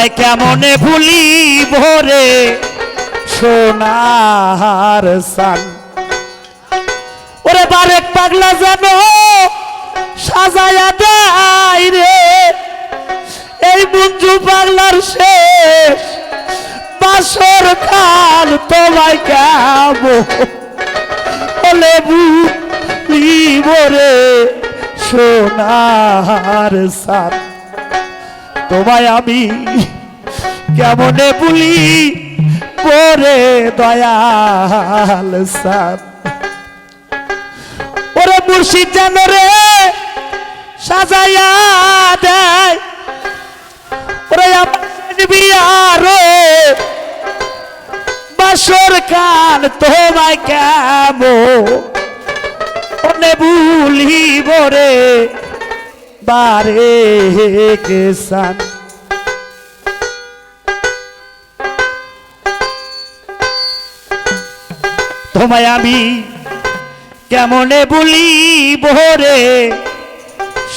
তোমায় কেমনে ভুলি ভোরে সোনার সান। ওরে বারেক পাগলা যেন সাজায়া দেয় রে। এই মঞ্জু পাগলার শেষ। বাসর কাল তোমায় কেমন বলে বুঝিব রে? সোনার সান। তোমায় আমি কেমনে বলি পরে দয়াল সান ওরে মুর্শিদ যেন রে সাজাইয়া দেয়। ওরে বিয়ারো বাসর কান তোমায় কেমন মনে ভুলিব রে? বারে কেসান তোমায় আমি কেমনে বলি রে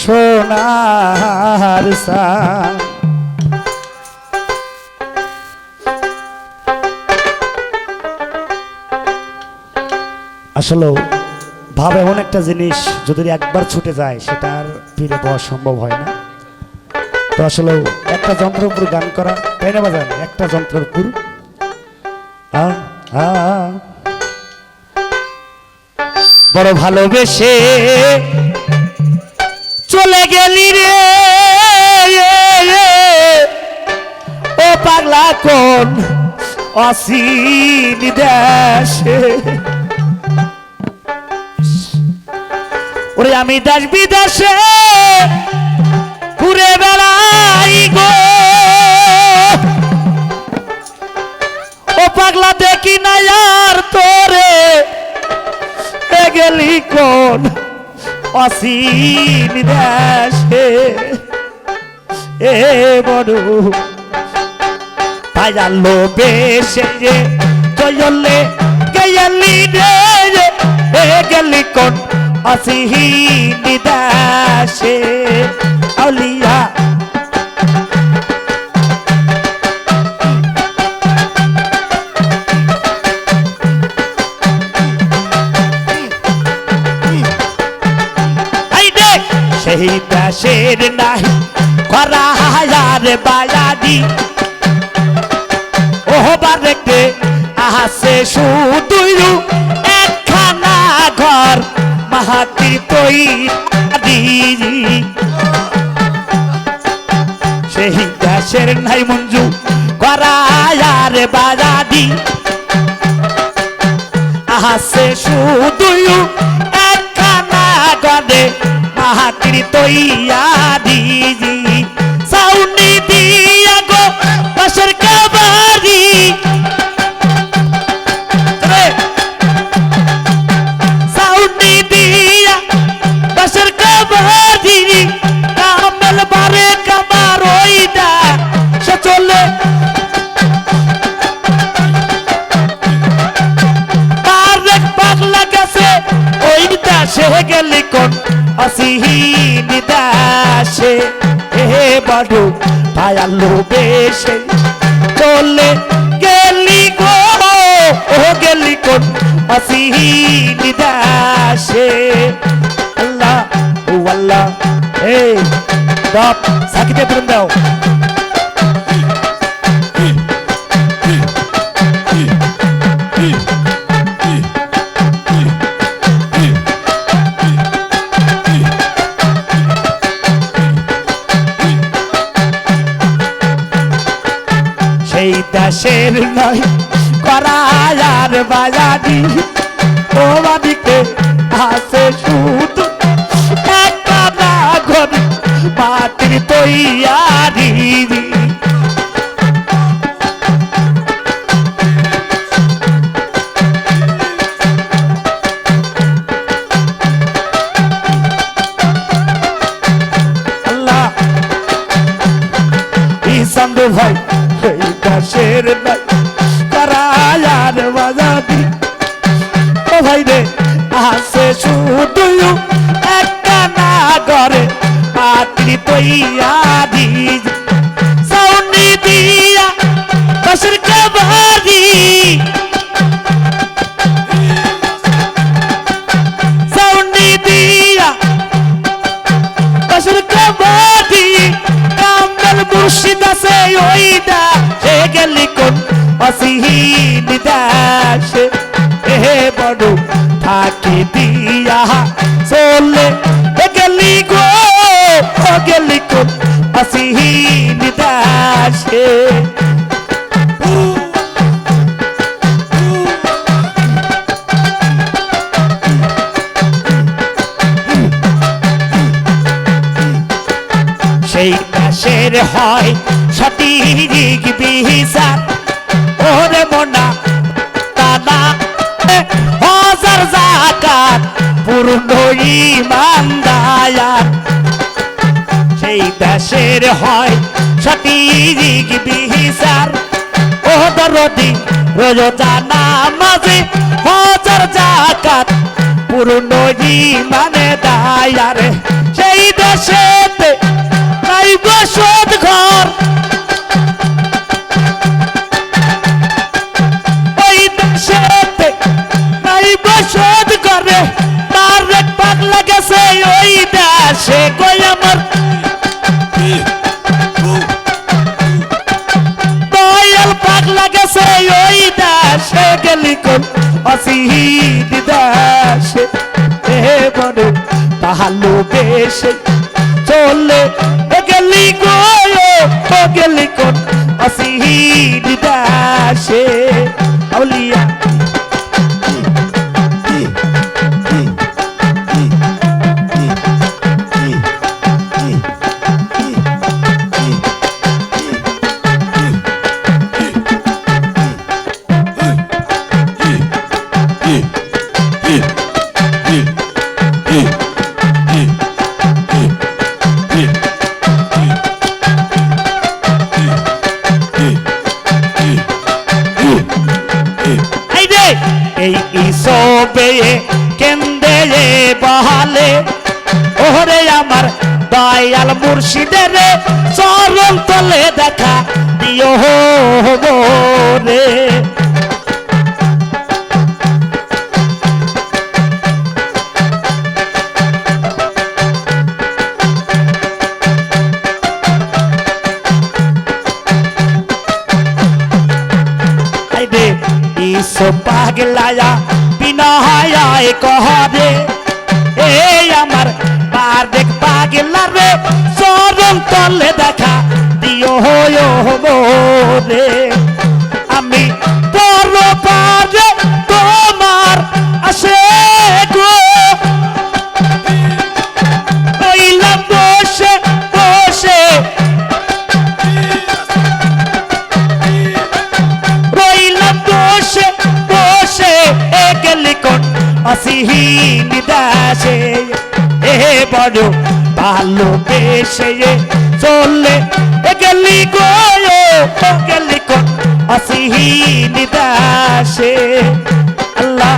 সোনার সান ভাব এমন একটা জিনিস, যদি একবার ছুটে যায়, সেটা ফিরে পাওয়া সম্ভব হয় না। তো আসলে একটা যন্ত্রের উপর গান করা, তাই না বাজান? একটা যন্ত্রের উপর। বড় ভালোবেসে চলে গেলি রে। ও পাগলা কোন অসীম দেশে। ওরে আমি দেশ বিদেশে ঘুরে বেড়াই গো। ও পাগলা দেখি না আর তোরে গেলি কোন অসীম দেশে? এ বড় পায়ালো বেশে জয়লে গেলি রে গেলি কোন অসীম দেশে আউলিয়া। সেই দেশের নাহি করা হাজার বায়াদি। ওহবার দেখতে আসে শুধুই একখানা ঘর। মাহাতির তৈরি সেই দেশের নাই মঞ্জু করায়ার বাজাদি। আহাসে শুধুই একখানা গদে বাহাতির তৈয়ারি সাউনি গেছে ওই দাসে গেলি কোন অসীহীন দাসে হে বাডু পায়ালো বেশে, চলে গেলি গো, ও গেলি কোন অসীহীন দাসে আল্লাহ, ও আল্লাহ, এই বাপ সাকিতে বৃন্দাও সেই দেশের নয় করায়ার বাজারি। ও আসে শুধু একটা না ঘর মাটির তৈয়ারি। তুই একটা নাগরে পাত্রি তৈয়া দিস। সাউনি দিয়া বসর কবাদি সাউনি দিয়া বসর কবাদি কামল মুর্শিদ সে ওইদা সে গেলি কোন অসিহী অসীহীন দাসে সেই দেশের হয় সঠিক বিচার ওরে মনা তানা হাজার জাকাত পূর্ণ ইমানদায়ার সেই দেশের হয় সঠিক বিচার ও দরদি, রোজা নামাজে হাজার জাকাত পূর্ণ ইমানে দায়ার সেই দেশেতে নাই বসত ঘর। পাগলা ওই দয়াল পাগলা গেছে ওই দাসে গেলি কোন অসিহিদ দাসে? হে বড় তাহালো বেশে চলে গেলি গো গেলি কোন অসিহিদ দেশে ওরে আমার দয়াল মুর্শিদের চরণ তলে দেখা দিও রে পাগলায়া বিনা এই আমার বারেক পাগলা রে, চরণ তলে দেখা দিও হো রে আমি পর পারে তোমার আসে গো। রইলাম বসে বসে। রইলাম বসে বসে। এ গেলি কোন অসীহীন দাসে বড় ভালো বেশে চললে এ গেলি গো গেলি কো আসি দাসে আল্লাহ আল্লাহ